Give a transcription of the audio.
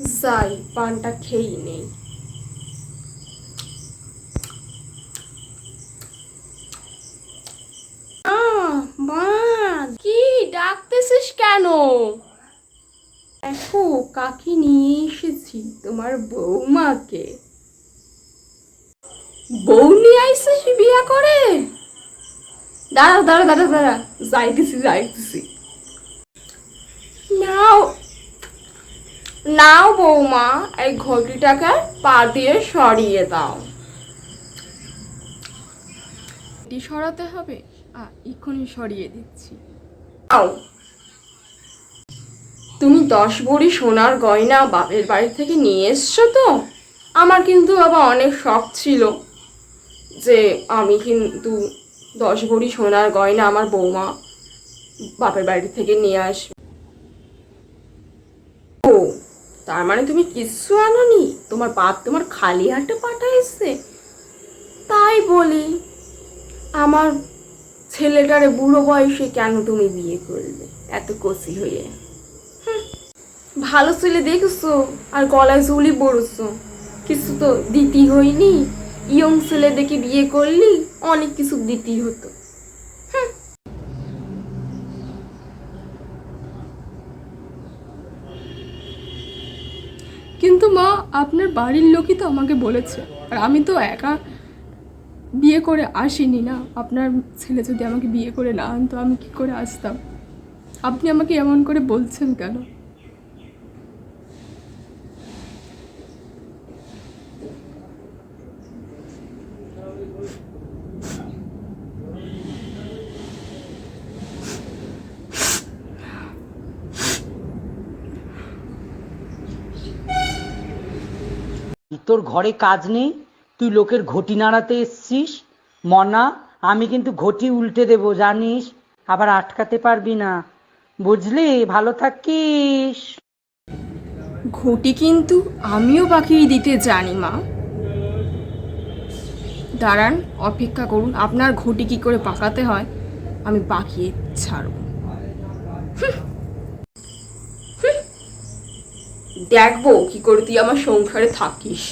যাই, পানটা খেয়েই নেই। মা কি ডাকতেছিস কেন? দেখো, কাকি নিয়ে এসেছি তোমার বৌমাকে। বউ নিয়ে আইসিস বিয়া করে? দাঁড়া দাঁড়া দাঁড়া দাঁড়া। যাইতেছি যাইতেছি। নাও নাও বৌমা এই ঘটিটাকে পা দিয়ে সরিয়ে দাও। এটি সরাতে হবে? আ এক্ষুনি সরিয়ে দিচ্ছি। আও তুমি দশ ভরি সোনার গয়না বাপের বাড়ি থেকে নিয়ে এসছো তো? আমার কিন্তু বাবা অনেক শখ ছিল যে আমি কিন্তু দশ ভরি সোনার গয়না আমার বৌমা বাপের বাড়ি থেকে নিয়ে আসবে। ও তার মানে তুমি কিচ্ছু আনোনি? তোমার বাপ তোমার খালি হাতে পাঠাইছে। তাই বলি, আমার ছেলেটারে বুড়ো বয়সে কেন তুমি বিয়ে করলে? এত কচি হয়ে। ভালো ছেলে দেখছ, আর গলায় ঝুলি পড়ছো। কিছু তো দিতি হয়নি। ইয়ং ছেলে দেখে বিয়ে করলি, অনেক কিছু দিতেই হতো। কিন্তু মা, আপনার বাড়ির লোকই তো আমাকে বলেছে। আর আমি তো একা বিয়ে করে আসিনি না। আপনার ছেলে যদি আমাকে বিয়ে করে না আনতো, আমি কি করে আসতাম? আপনি আমাকে এমন করে বলছেন কেন? তোর ঘরে কাজ নেই? তুই লোকের ঘটি নাড়াতে এসছিস? মনা আমি কিন্তু ঘটি উল্টে দেব জানিস? আবার আটকাতে পারবি না। বুঝলি? ভালো থাকিস। ঘটি কিন্তু আমিও পাখিয়ে দিতে জানি মা। দাঁড়ান অপেক্ষা করুন আপনার ঘটি কি করে পাকাতে হয় আমি পাকিয়ে ছাড়ব। দেখব কি করে তুই আমার সংসারে থাকিস।